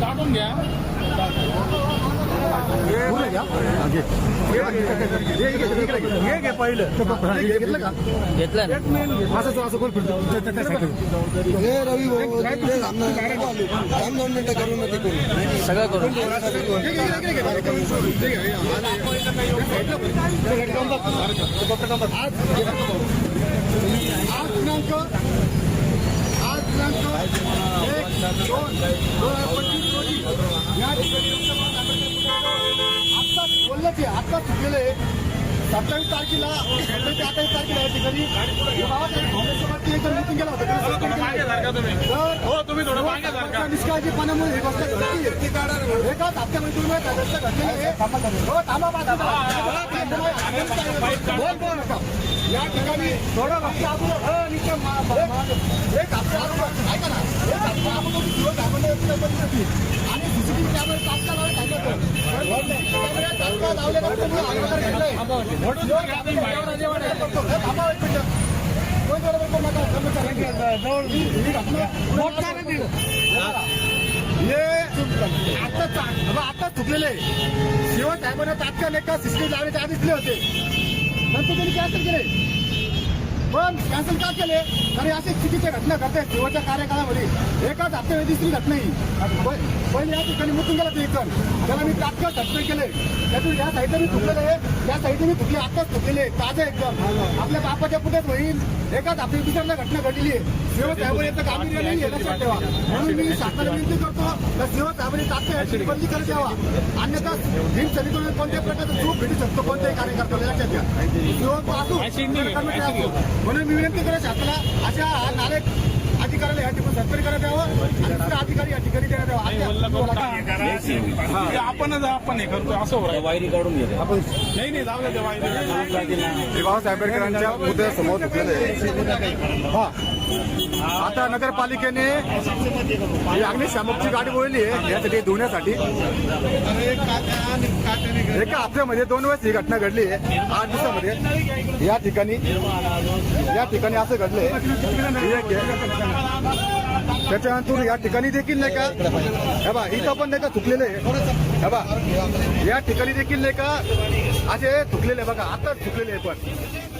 दाबून घ्या हे घेतलं हे सगळं करून आज दिनांक आज दिनांक एक दोन दोन हजार पंचवीस या ठिकाणी आत्ताच बोललं ते आत्ताच चुकलेलं सत्तावीस तारखेला सत्तावीस ते अठ्ठावीस तारखेला या ठिकाणी एक मिटिंग केला होता निष्काळजीपणामुळे ही गोष्ट घडली एकाच हप्त्यामध्ये तुम्ही सदस्य घडलेली हो थांबा या ठिकाणी थोडं हप्ता अगोदर निश्चय एक हप्ता अगोदर ऐका ना एक हप्ता अगोदर दिवस दाखवले कॅमेरे तात्काळ तात्काळ चा- आता चुकलेले. शिवाय साहेबांना तात्काळ एका सिस्टीम लावण्याचे आदेश दिले होते. नंतर त्यांनी कॅन्सल केले. पण कॅन्सल का केले? कारण अशी चुकीच्या घटना घडते शिवाच्या कार्यकाळामध्ये एकाच हप्त्यामध्ये दुसरी घटना ही. पहिले या ठिकाणी मुतून गेला तो एक जण. त्याला मी तात्काळ सस्पेंड केले. त्यातून या साईडने मी चुकलेलं आहे. त्या साईडने मी चुकले आताच चुकलेले ताजे एकदम आपल्या बापाच्या पुढेच होईल. एकाच आपली दुसऱ्यांदा घटना घडलेली आहे. शिव साहेबांनी याचं गांभीर्य नाही हे लक्षात ठेवा. म्हणून मी शासनाला विनंती करतो तर शिव साहेबांनी तात्काळ बंदी करत यावा अन्यथा भीम समितीकडून कोणत्याही प्रकारचा चूक भेटू शकतो कोणत्याही कार्यकर्त्याला. लक्षात घ्या शिव असू. असो. म्हणून मी विनंती करत शासनाला अशा हा नारे अधिकाऱ्याला या ठिकाणी सस्पेंड करायला द्यावं आणि अधिकारी या ठिकाणी आपणच आपण हे करतो असं होईल वायरी काढून घेते आपण नाही नाही जाऊ दे वाईट बाबासाहेब आंबेडकरांच्या मुद्द्या समोर हा. आता नगरपालिकेने ही अग्निशामकची गाडी बोलली आहे यासाठी धुण्यासाठी. एका हप्त्यामध्ये दोन वेळेस ही घटना घडली आहे. आठ दिवसामध्ये. या ठिकाणी या ठिकाणी असं घडलंय. त्याच्यानंतर या ठिकाणी देखील नाही का? हे बा इथं पण नाही का चुकलेलं आहे. हे बा या ठिकाणी देखील नाही का? असे थुकलेले बघा आता चुकलेले आहे पण.